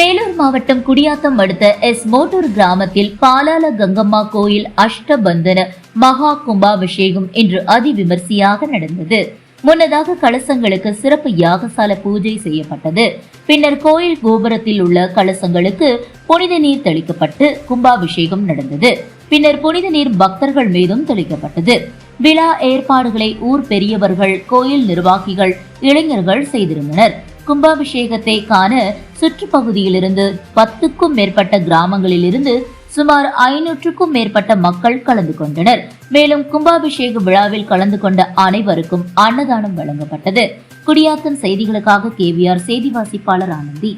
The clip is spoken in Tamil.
வேலூர் மாவட்டம் குடியாத்தம் அடுத்த எஸ் மோட்டூர் கிராமத்தில் பாலால கங்கம்மா கோயில் அஷ்டபந்தன மகா கும்பாபிஷேகம் இன்று அதிவிமர்சையாக நடந்தது. முன்னதாக கலசங்களுக்கு சிறப்பு யாகசால பூஜை செய்யப்பட்டது. பின்னர் கோயில் கோபுரத்தில் உள்ள கலசங்களுக்கு புனித நீர் தெளிக்கப்பட்டு கும்பாபிஷேகம் நடந்தது. பின்னர் புனித நீர் பக்தர்கள் மீதும் தெளிக்கப்பட்டது. விழா ஏற்பாடுகளை ஊர் பெரியவர்கள் கோயில் நிர்வாகிகள் இளைஞர்கள் செய்திருந்தனர். கும்பாபிஷேகத்தை காண சுற்றுப்பகுதியிலிருந்து பத்துக்கும் மேற்பட்ட கிராமங்களிலிருந்து சுமார் ஐநூற்றுக்கும் மேற்பட்ட மக்கள் கலந்து கொண்டனர். மேலும் கும்பாபிஷேக விழாவில் கலந்து கொண்ட அனைவருக்கும் அன்னதானம் வழங்கப்பட்டது. குடியாத்தம் செய்திகளுக்காக கேவிஆர் செய்தி வாசிப்பாளர் ஆனந்தி.